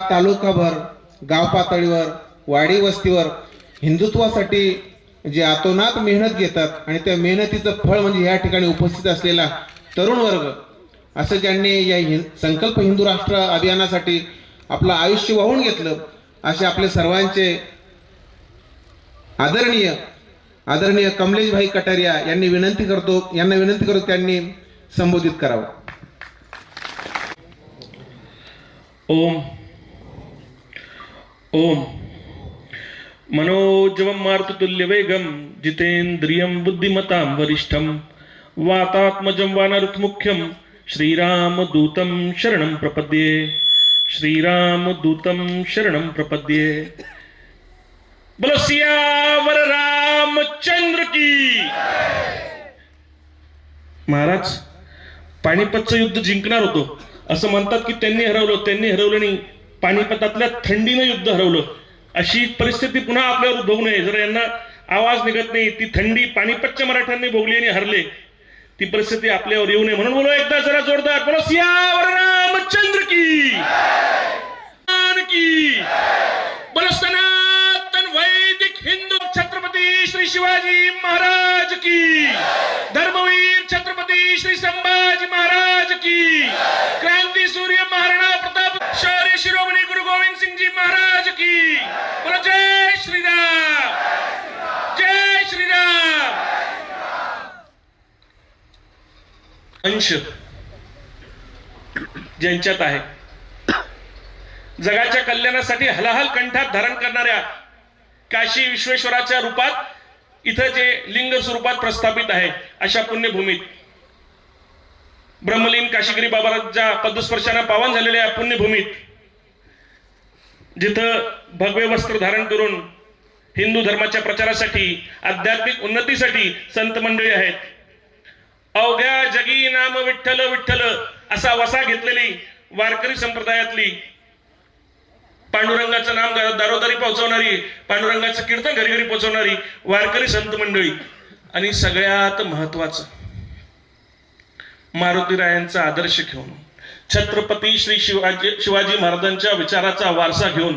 तालुकाभर गाव पातळीवर वाडी वस्तीवर हिंदुत्वासाठी जे आतोनात मेहनत घेतात आणि त्या मेहनतीचं फळ म्हणजे या ठिकाणी उपस्थित असलेला तरुण वर्ग असं ज्यांनी या हिं संकल्प हिंदू राष्ट्र अभियानासाठी आपलं आयुष्य वाहून घेतलं असे आपले सर्वांचे आदरणीय आदरणीय कमलेशभाई कटारिया यांनी विनंती करतो यांना विनंती करतो त्यांनी संबोधित करावं. ओम. ओम। मनोजवं वेगम जितेन्द्रियं बुद्धिमतां वरिष्ठं। मुख्यम श्रीराम श्रीरामदूतं शरणं प्रपद्ये। श्रीरामदूतं शरणं प्रपद्ये। बोलो सियावर रामचंद्र की। महाराज पाणीपतचं युद्ध जिंकणार होतो. असं म्हणतात की त्यांनी हरवलं त्यांनी हरवलं नाही. पानिपतातल्या थंडीनं युद्ध हरवलं. अशी परिस्थिती पुन्हा आपल्यावर उद्भवू नये. जर यांना आवाज निघत नाही ती थंडी पानिपतच्या मराठ्यांनी भोगली आणि हरले ती परिस्थिती आपल्यावर येऊ नये. म्हणून बोलो एकदा जरा जोरदार. बोलो सियावर रामचंद्र की! की! बोलो सनातन वैदिक हिंदू छत्रपती श्री शिवाजी महाराज की! धर्मवीर छत्रपती श्री संभाजी महाराज की! क्रांती सूर्य महाराणा प्रताप शौर्य शिरोमणी गुरु गोविंद सिंह जी महाराज की। बोलो जय श्रीराम। जय श्रीराम। अंश ज्यांच्यात आहे जगाच्या कल्याणासाठी हलाहल कंठात धारण करणाऱ्या काशी विश्वेश्वराच्या रूपात इथं जे लिंग स्वरूपात प्रस्थापित आहे अशा पुण्यभूमीत ब्रह्मलीन काशीगिरी बाबाच्या पदस्पर्शाने पावन झालेल्या या पुण्यभूमीत जिथं भगवे वस्त्र धारण करून हिंदू धर्माच्या प्रचारासाठी आध्यात्मिक उन्नतीसाठी संत मंडळी आहेत. अवघ्या जगी नाम विठ्ठल विठ्ठल असा वसा घेतलेली वारकरी संप्रदायातली पांडुरंगाचं नाम दारोदारी पोहोचवणारी पांडुरंगाचं कीर्तन घरी घरी पोहोचवणारी वारकरी संत मंडळी. आणि सगळ्यात महत्वाचं मारुतीरायांचा आदर्श घेऊन छत्रपती श्री शिवाजी शिवाजी महाराजांच्या विचाराचा वारसा घेऊन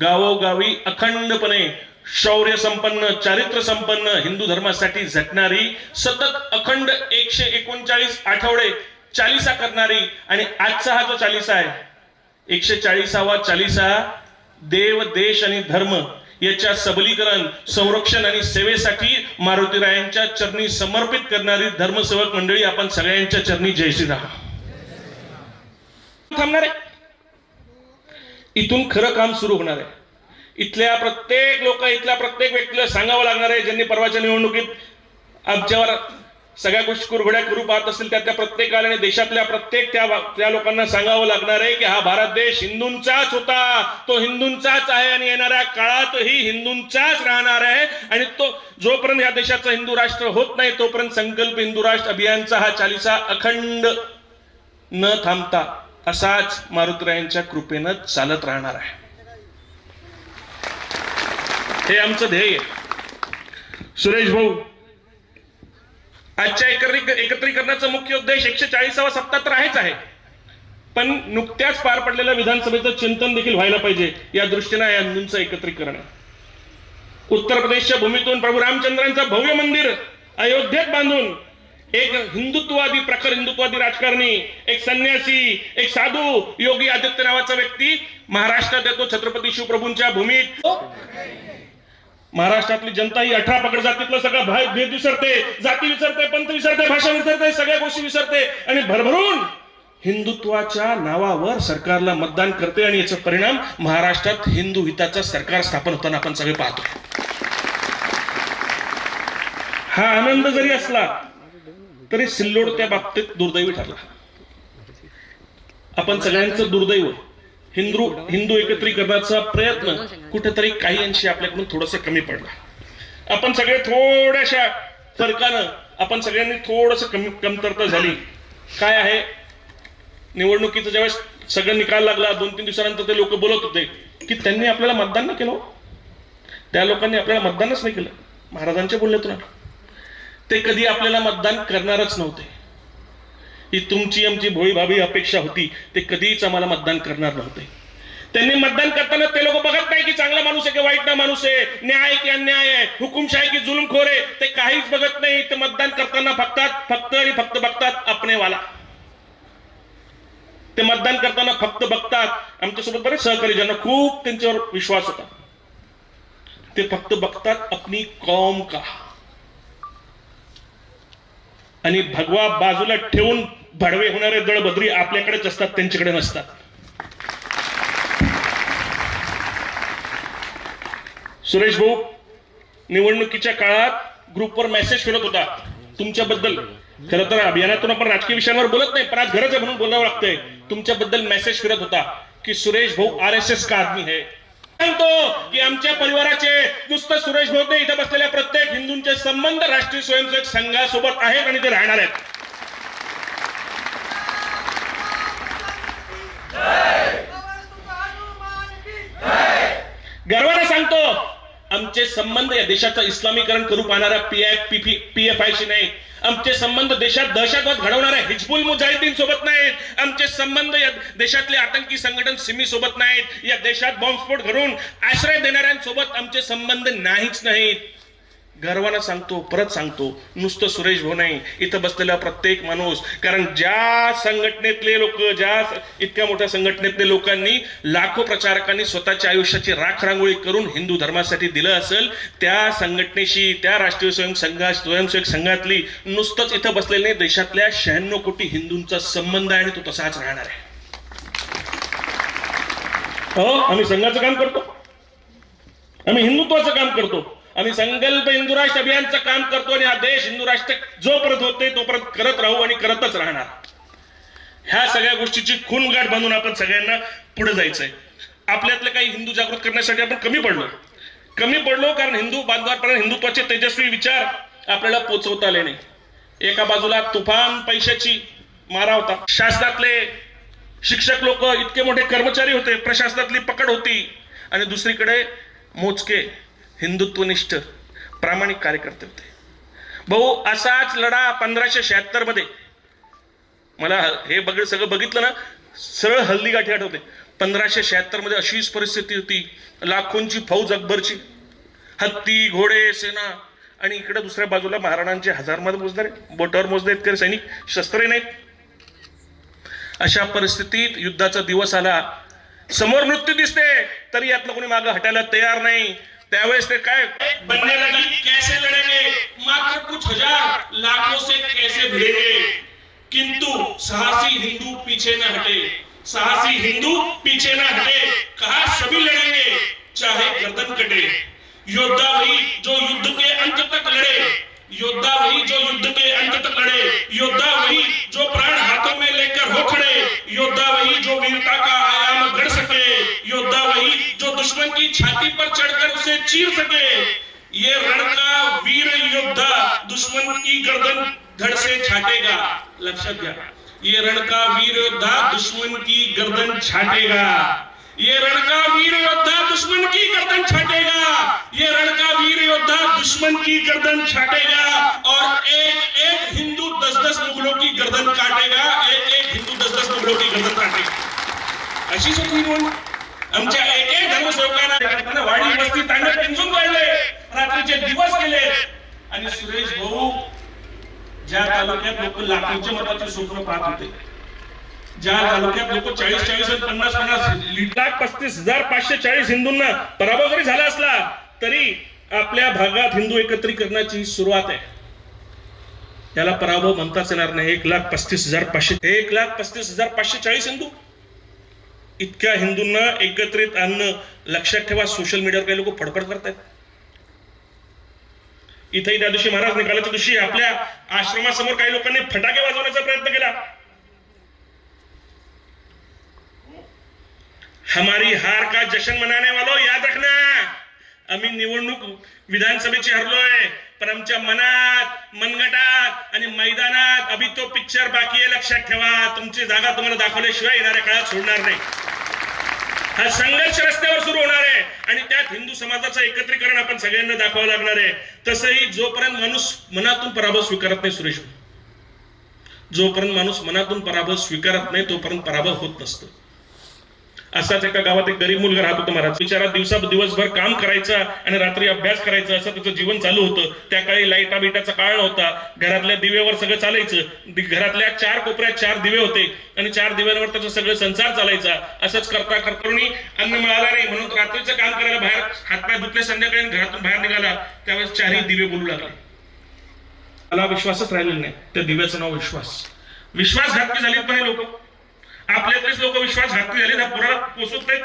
गावोगावी अखंडपणे शौर्य संपन्न चारित्र संपन्न हिंदू धर्मासाठी झटणारी सतत अखंड एकशे एकोणचाळीस आठवडे चालिसा करणारी आणि आजचा हा जो चालिसा आहे एकशे चाळीसावा चालिसा देव देश आणि धर्म याच्या सबलीकरण संरक्षण आणि सेवेसाठी मारुतीरायांच्या चरणी समर्पित करणारी धर्मसेवक मंडळी आपण सगळ्यांच्या चरणी जय श्रीराम. थांबणार आहे. इथून खरं काम सुरू होणार आहे. इथल्या प्रत्येक लोक इथल्या प्रत्येक व्यक्तीला सांगावं लागणार आहे ज्यांनी परवाच्या निवडणुकीत आमच्यावर सगळ्या गोष्टी कुरघड्या करू पाहत असतील त्यातल्या प्रत्येकाला आणि देशातल्या प्रत्येक त्या त्या लोकांना सांगावं लागणार आहे की हा भारत देश हिंदूंचाच होता. तो हिंदूंचाच आहे आणि येणाऱ्या काळातही हिंदूंचाच राहणार आहे. आणि तो जोपर्यंत या देशाचं हिंदू राष्ट्र होत नाही तोपर्यंत संकल्प हिंदू राष्ट्र अभियानचा हा चालिसा अखंड न थांबता असाच मारुतरायांच्या कृपेनं चालत राहणार आहे. हे आमचं ध्येय आहे. सुरेश भाऊ आजच्या एकत्रिक एकत्रीकरणाचा मुख्य उद्देश एकशे चाळीसावा सप्ताह तर आहेच आहे. पण नुकत्याच पार पडलेल्या विधानसभेचं चिंतन देखील व्हायला पाहिजे या दृष्टीने या हिंदूंचं एकत्रीकरण आहे. उत्तर प्रदेशच्या भूमीतून प्रभू रामचंद्रांचं भव्य मंदिर अयोध्येत बांधून एक हिंदुत्ववादी प्रखर हिंदुत्ववादी राजकारणी एक संन्यासी एक साधू योगी आदित्य नावाचा व्यक्ती महाराष्ट्रात येतो छत्रपती शिवप्रभूंच्या भूमीत. महाराष्ट्रातली जनता ही अठरा पकड जातीतलं सगळं भा- भेद विसरते. जाती विसरते पंथ विसरते भाषा विसरते सगळ्या गोष्टी विसरते. आणि भरभरून हिंदुत्वाच्या नावावर सरकारला मतदान करते आणि याचा परिणाम महाराष्ट्रात हिंदू हिताचं सरकार स्थापन होताना आपण सगळे पाहतो. हा आनंद जरी असला तरी सिल्लोड त्या बाबतीत दुर्दैवी ठरला. आपण सगळ्यांचं दुर्दैव हिंदू हिंदू एकत्रीकरणाचा प्रयत्न कुठेतरी काही अंशी आपल्याकडून थोडस कमी पडला. आपण सगळे थोड्याशा फरकानं आपण सगळ्यांनी थोडस कमी कमतरता झाली. काय आहे? निवडणुकीचं ज्यावेळेस सगळं निकाल लागला दोन तीन दिवसानंतर ते लोक बोलत होते की त्यांनी आपल्याला मतदान नाही केलं हो. त्या लोकांनी आपल्याला मतदानच नाही केलं. महाराजांच्या बोलण्यातून ते कधी आपल्याला मतदान करणारच नव्हते. ही तुमची आमची भोळी भावी अपेक्षा होती. ते कधीच आम्हाला मतदान करणार नव्हते. त्यांनी मतदान करताना ते लोक बघत नाही की चांगला माणूस आहे की वाईट ना माणूस आहे. न्याय की अन्याय आहे. हुकुमशाही की जुलमखोर आहे. ते काहीच बघत नाही. ते मतदान करताना बघतात फक्त आणि फक्त बघतात आपणेवाला. ते मतदान करताना फक्त बघतात. आमच्यासोबत बरेच सहकारी ज्यांना खूप त्यांच्यावर विश्वास होता. ते फक्त बघतात अपनी कौम का? आणि भगवा बाजूला ठेवून भडवे होणारे दळबद्री आपल्याकडेच असतात त्यांच्याकडे नसतात. सुरेश भाऊ निवडणुकीच्या काळात ग्रुपवर मेसेज फिरत होता. तुमच्याबद्दल खरं तर अभियानातून आपण राजकीय विषयांवर बोलत नाही पण आज गरज आहे म्हणून बोलावं लागतंय. तुमच्याबद्दल मेसेज फिरत होता की सुरेश भाऊ आर एस एस का आदमी है? सांगतो की आमच्या परिवाराचे नुसतं सुरेश भाऊ ते इथं बसलेल्या प्रत्येक हिंदूंचे संबंध राष्ट्रीय स्वयंसेवक संघासोबत आहेत आणि ते राहणार आहेत. गर्वाने सांगतो आमचे संबंध या देशाचं इस्लामीकरण करू पाहणाऱ्या पी एफ पी एफ आयशी नाही. आमचे संबंध देशात दहशतवाद घडवणाऱ्या हिजबुल मुजाहिदीन सोबत नाहीत. आमचे संबंध या देशातले आतंकी संघटन सिमी सोबत नाहीत. या देशात बॉम्बस्फोट घडवून आश्रय देणाऱ्यांसोबत आमचे संबंध नाहीच नाहीत. गर्वानं सांगतो परत सांगतो नुसतं सुरेश भाऊ नाही इथं बसलेला प्रत्येक माणूस कारण ज्या संघटनेतले लोक ज्या इतक्या मोठ्या संघटनेतले लोकांनी लाखो प्रचारकांनी स्वतःच्या आयुष्याची राख रांगोळी करून हिंदू धर्मासाठी दिलं असेल त्या संघटनेशी त्या राष्ट्रीय स्वयंसंघा स्वयंसेवक संघातली नुसतंच इथं बसलेले नाही देशातल्या शहाण्णव कोटी हिंदूंचा संबंध आहे आणि तो तसाच राहणार आहे. हो आम्ही संघाचं काम करतो. आम्ही हिंदुत्वाचं काम करतो. आम्ही संकल्प हिंदू राष्ट्र अभियानचं काम करतो आणि हा देश हिंदू राष्ट्र जोपर्यंत होते तोपर्यंत करत राहू आणि करतच राहणार. ह्या सगळ्या गोष्टीची खूनगाठ बांधून आपण सगळ्यांना पुढे जायचंय. आपल्यातले काही हिंदू जागृत करण्यासाठी आपण कमी पडलो. कमी पडलो कारण हिंदू बांधवापर्यंत हिंदुत्वाचे तेजस्वी विचार आपल्याला पोचवता आले नाही. एका बाजूला तुफान पैशाची मारा होता. शासनातले शिक्षक लोक इतके मोठे कर्मचारी होते प्रशासनातली पकड होती आणि दुसरीकडे मोजके हिंदुत्वनिष्ठ प्रामाणिक कार्यकर्ते होते. भाऊ असाच लढा पंधराशे शहात्तरमध्ये. मला हे बघ सगळं बघितलं ना सरळ हल्ली गाठी आठवते. पंधराशे शहात्तरमध्ये अशीच परिस्थिती होती लाखोंची फौज अकबरची. हत्ती घोडे सेना आणि इकडे दुसऱ्या बाजूला महाराणांचे हजारमध्ये मोजणारे बोटावर मोजले आहेत सैनिक शस्त्रे नाहीत. अशा परिस्थितीत युद्धाचा दिवस आला. समोर मृत्यू दिसते तरी यातलं कोणी मागं हटायला तयार नाही. लगी, कैसे लड़ेंगे? मात्र कुछ हज़ार लाखों से कैसे भिड़ेंगे? किंतु साहसी हिंदू पीछे न हटे। साहसी हिंदू पीछे न हटे। कहा सभी लड़ेंगे? चाहे गर्दन कटे। योद्धा वही जो युद्ध के अंत तक लड़े। छाटेगा. लक्षात घ्या. ये रणका वीर योद्धा दुश्मन की गर्दन छाटेगा. ये रणका वीर योद्धा दुश्मन की गर्दन छाटेगा. ये रणका वीर योद्धा दुश्मन की गर्दन छाटेगा. और एक एक हिंदू दस दस मुगलों की गर्दन काटेगा. एक एक हिंदू दस दस मुगलों की गर्दन काटेगा. अशी होती निवडणूक आमच्या एक एक धर्मसेवकांना वाडी वस्ती तांडे पिंजून काढले. रात्रीचे दिवस गेले. आणि सुरेश भाऊ ज्या तालुक्यात लोक लाखोच्या मताचे स्वप्न पाहत होते ज्या तालुक्यात लोक चाळीस चाळीस पन्नास पन्नास लाख पस्तीस हजार पाचशे चाळीस हिंदूंना पराभव जरी झाला असला तरी आपल्या भागात हिंदू एकत्रीकरणाची सुरुवात आहे. त्याला पराभव म्हणताच येणार नाही. एक लाख पस्तीस हजार पाचशे एक लाख पस्तीस हजार पाचशे चाळीस हिंदू. इतक्या हिंदूंना एकत्रित आणणं लक्षात ठेवा. सोशल मीडियावर काही लोक फडफड करतायत. इथेही त्या दिवशी महाराज निकालाच्या दिवशी आपल्या आश्रमासमोर काही लोकांनी फटाके वाजवण्याचा प्रयत्न केला. हमारी हार का जशन मनाने वालो याद रखना. आम्ही निवडणूक विधानसभेची हरलोय पण आमच्या मनात मनगटात आणि मैदानात अभि तो पिक्चर बाकी आहे लक्षात ठेवा. तुमची जागा तुम्हाला दाखवल्याशिवाय येणाऱ्या काळात सोडणार नाही. हा संघर्ष रस्त्यावर सुरू होणार आहे. आणि त्यात हिंदू समाजाचं एकत्रीकरण आपण सगळ्यांना दाखवावं लागणार आहे. तसंही जोपर्यंत माणूस मनातून पराभव स्वीकारत नाही सुरेश जोपर्यंत माणूस मनातून पराभव स्वीकारत नाही तोपर्यंत पराभव होत नसतो. असाच एका गावात एक गरीब मुलगा राहत होता महाराज. बिचारा दिवसा दिवसभर काम करायचा आणि रात्री अभ्यास करायचा असं त्याचं जीवन चालू होतं. त्या काळी लाईटा बिटाचा काळ नव्हता. घरातल्या दिव्यावर सगळं चालायचं. घरातल्या चार कोपऱ्यात चार दिवे होते. आणि चार दिव्यांवर त्याचा सगळं संसार चालायचा. असंच करता करतानी अन्न मिळालं नाही. म्हणून रात्रीचं काम करायला बाहेर हातपाय धुतले संध्याकाळी घरातून बाहेर निघाला. त्यावेळेस चारही दिवे बोलू लागले. मला विश्वासच राहिलेला नाही. त्या दिव्याचं नाव विश्वास. विश्वासघातकी झाली पण लोक. आपल्याकडेच लोक विश्वासघातकी झाले त्या पुराला पोचत नाहीत.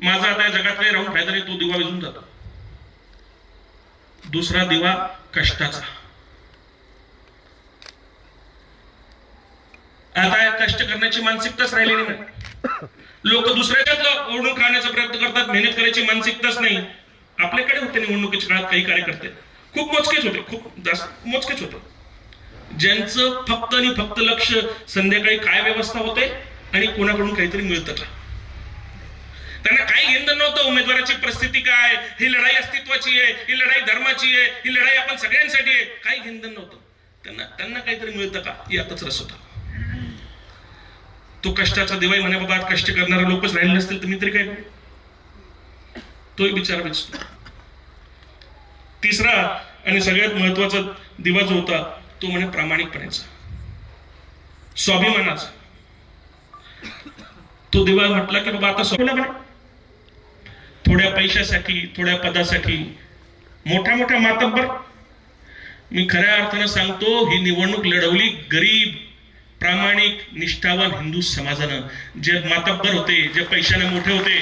माझा आता या जगात काही राहून फायदा नाही तो दिवा विजून जातो. दुसरा दिवा कष्टाचा. आता कष्ट करण्याची मानसिकताच राहिली नाही. लोक दुसऱ्याच्यात ओढून खाण्याचा प्रयत्न करतात मेहनत करायची मानसिकताच नाही. आपल्याकडे होते निवडणुकीच्या काळात काही कार्यकर्ते. खूप मोजकेच होते खूप जास्त मोजकेच होते. ज्यांचं फक्त आणि फक्त लक्ष संध्याकाळी काय व्यवस्था होते? आणि कोणाकडून काहीतरी मिळतं का त्यांना काही घेणं नव्हतं उमेदवाराची परिस्थिती काय? ही लढाई अस्तित्वाची आहे ही लढाई धर्माची आहे ही लढाई आपण सगळ्यांसाठी आहे. काही घेणं नव्हतं. त्यांना त्यांना काहीतरी मिळतं का? यातच रस होता. तो कष्टाचा दिवाळी म्हणे बाबा कष्ट करणारे लोकच राहिले नसतील तर मी तरी काय तोही विचार तिसरा आणि सगळ्यात महत्त्वाचा दिवा जो होता तो म्हणे प्रामाणिकपणाचा. स्वाभिमानाचा. तो देवा म्हटला की बाबा आता सोडला म्हणे थोड्या पैशासाठी थोड्या पदासाठी. मोठ्या मोठ्या मातब्बर. मी खऱ्या अर्थानं सांगतो ही निवडणूक लढवली गरीब प्रामाणिक निष्ठावान हिंदू समाजानं. जे मातब्बर होते जे पैशाने मोठे होते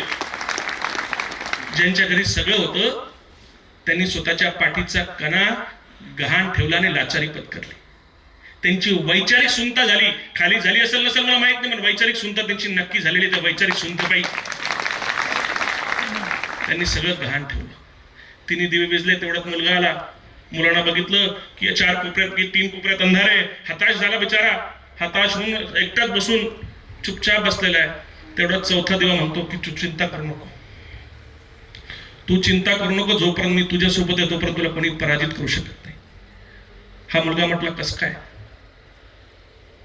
ज्यांच्या घरी सगळं होतं त्यांनी स्वतःच्या पाठीचा कणा गहाण ठेवला आणि लाचारी पत्करली. त्यांची वैचारिक सुनता झाली. खाली झाली असेल नसेल मला माहीत नाही पण वैचारिक सुनता त्यांची नक्की झालेली त्या वैचारिक सुनतेपायी त्यांनी सगळं गहाण ठेवलं. तिने दिवे विजले तेवढ्यात मुलगा आला. मुलांना बघितलं की या चार कोपऱ्यात की तीन कोपऱ्यात अंधार आहे. हताश झाला बिचारा. हताश होऊन एकटाच बसून चुपचाप बसलेला आहे. तेवढा चौथा दिवा म्हणतो की तू चिंता करू नको. तू चिंता करू नको. जोपर्यंत मी तुझ्यासोबत आहे तोपर्यंत तुला कोणी पराजित करू शकत नाही. हा मुलगा म्हटला कस काय?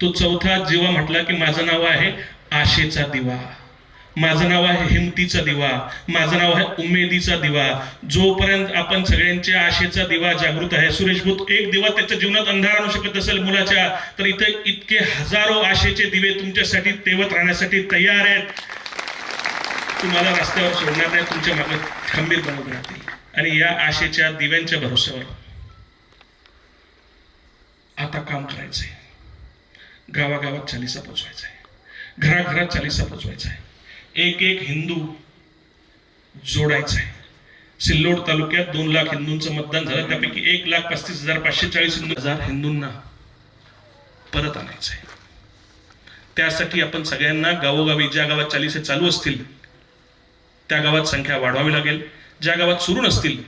तो चौथा जेव्हा म्हटला की माझं नाव आहे आशेचा दिवा. माझं नाव आहे हिमतीचा दिवा. माझं नाव आहे उमेदीचा दिवा. जोपर्यंत आपण सगळ्यांच्या आशेचा दिवा जागृत आहे सुरेश भूत एक दिवा त्याच्या जीवनात अंधार आणू शकत असेल मुलाच्या तर इथे इतके हजारो आशेचे दिवे तुमच्यासाठी तेवत राहण्यासाठी तयार आहेत. तुम्हाला रस्त्यावर सोडणार नाही तुमच्या मागे खंबीर बनवून राहतील. आणि या आशेच्या दिव्यांच्या भरोश्यावर आता काम करायचंय. गावागावात चालिसा पोचवायचा आहे. घराघरात चालिसा पोचवायचा आहे. एक एक हिंदू जोडायचा आहे. सिल्लोड तालुक्यात दोन लाख हिंदूंचं मतदान झालं. त्यापैकी एक लाख पस्तीस हजार पाचशे चाळीस हजार हिंदूंना परत आणायचं आहे. त्यासाठी आपण सगळ्यांना गावोगावी ज्या गावात चालिसे चालू असतील त्या गावात संख्या वाढवावी लागेल. ज्या गावात सुरू नसतील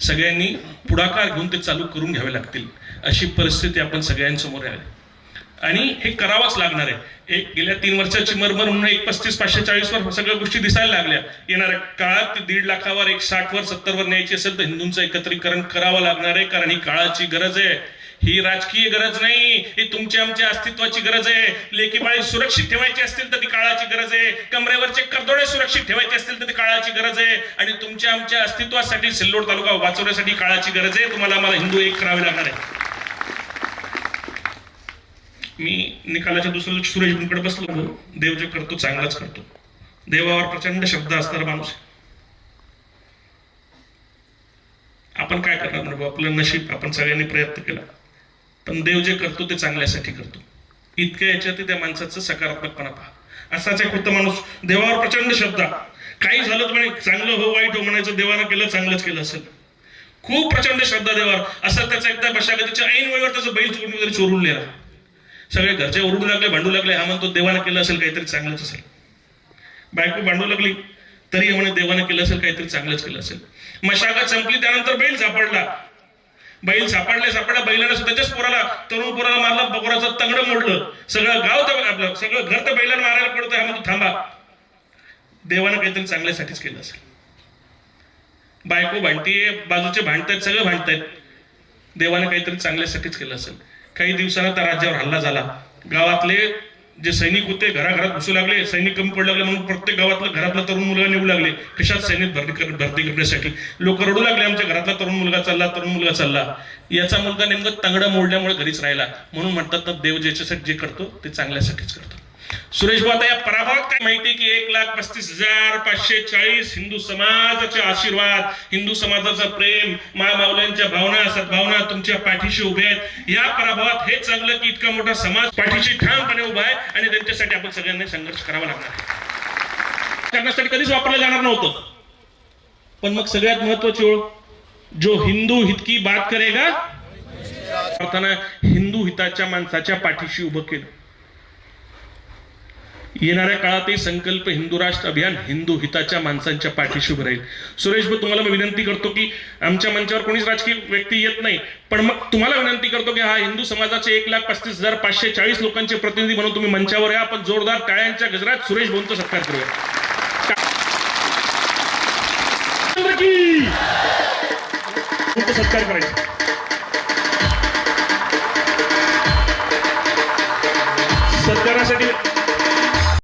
सगळ्यांनी पुढाकार घेऊन ते चालू करून घ्यावे लागतील. अशी परिस्थिती आपण सगळ्यांसमोर आहे. आणि हे करावंच लागणार आहे. एक गेल्या तीन वर्षाची मरमर म्हणून एक पस्तीस पाचशे चाळीस वर सगळ्या गोष्टी दिसायला लागल्या. येणाऱ्या काळात दीड लाखावर एक साठ वर सत्तर वर न्यायची असेल तर हिंदूंचं एकत्रीकरण करावं लागणार आहे कारण ही काळाची गरज आहे. ही राजकीय गरज नाही ही तुमच्या आमच्या अस्तित्वाची गरज आहे. लेकीबाळी सुरक्षित ठेवायची असतील तर ती काळाची गरज आहे. कमरेवरचे करदोडे सुरक्षित ठेवायचे असतील तर ती काळाची गरज आहे. आणि तुमच्या आमच्या अस्तित्वासाठी सिल्लोड तालुका वाचवण्यासाठी काळाची गरज आहे. तुम्हाला आम्हाला हिंदू एक करावे लागणार आहे. मी निकालाच्या दुसऱ्या दिवशी सुरेश बुनकडे बसलो होतो. देव जे करतो चांगलाच करतो. देवावर प्रचंड शब्द असणारा माणूस आपण काय करणार म्हणजे आपलं नशीब आपण सगळ्यांनी प्रयत्न केला. पण देव जे करतो ते चांगल्यासाठी करतो. इतक्या याच्यात त्या माणसाचं सकारात्मकपणा पहा. असाच एक होता माणूस देवावर प्रचंड शब्द काही झालं तर म्हणे चांगलं हो वाईट हो म्हणायचं देवानं केलं चांगलंच केलं असेल. खूप प्रचंड श्रद्धा देवावर. असं त्याचा एकदा बशागतीच्या ऐन वेळेवर त्याचं बैल चोरून वगैरे चोरून लिहिला सगळे घरचे ओरडू लागले भांडू लागले हा म्हणतो देवानं केलं असेल काहीतरी चांगलंच असेल. बायको भांडू लागली तरी म्हणे देवानं केलं असेल काहीतरी चांगलंच केलं असेल. मशागत संपली त्यानंतर बैल सापडला बैल सापडले सापडला बैलाने स्वतःच्याच पोराला तरुण पोराला मारला पोराचं तंगडं मोडलं. सगळं गाव तर आपलं सगळं घर तर बैलाला मारायला पडतं हा म्हणतो थांबा. देवानं काहीतरी चांगल्यासाठीच केलं असेल. बायको भांडतीये बाजूचे भांडतायत सगळं भांडतायत. देवाने काहीतरी चांगल्यासाठीच केलं असेल. काही दिवसानं त्या राज्यावर हल्ला झाला. गावातले जे सैनिक होते घराघरात घुसू लागले. सैनिक कमी पडू लागले म्हणून प्रत्येक गावातलं घरातला तरुण मुलगा नेऊ लागले. कशात सैनिक भरती भरती करण्यासाठी? लोक रडू लागले आमच्या घरातला तरुण मुलगा चालला तरुण मुलगा चालला. याचा मुलगा नेमकं तंगडा मोडल्यामुळे घरीच राहिला. म्हणून म्हणतात देव ज्याच्यासाठी जे करतो ते चांगल्यासाठीच करतो. सुरेश भाऊ या पराभवात काय माहिती की एक लाख पस्तीस हजार पाचशे चाळीस हिंदू समाजाचे आशीर्वाद हिंदू समाजाचं प्रेम मामावल्यांच्या भावना सद्भावना तुमच्या पाठीशी उभे आहेत. या पराभवात हे चांगलं की इतका मोठा समाज पाठीशी ठामपणे उभा आहे आणि त्यांच्यासाठी आपण सगळ्यांनी संघर्ष करावा लागणार आहे. करण्यासाठी कधीच वापरलं जाणार नव्हतं. पण मग सगळ्यात महत्वाची ओळख जो हिंदू हितकी बात करेगा हिंदू हिताच्या माणसाच्या पाठीशी उभं केलं. येणाऱ्या काळातही संकल्प हिंदू राष्ट्र अभियान हिंदू हिताच्या माणसांच्या पाठीशी उभं राहील. सुरेश भाऊ तुम्हाला मी विनंती करतो की आमच्या मंचावर कोणीच राजकीय व्यक्ती येत नाही पण मग तुम्हाला विनंती करतो की हा हिंदू समाजाचे एक लाख पस्तीस हजार पाचशे चाळीस लोकांचे प्रतिनिधी म्हणून तुम्ही मंचावर या. आपण जोरदार टाळ्यांच्या गजरात सुरेश भाऊंचा सत्कार करूया. सत्कार करायचा. सत्कारासाठी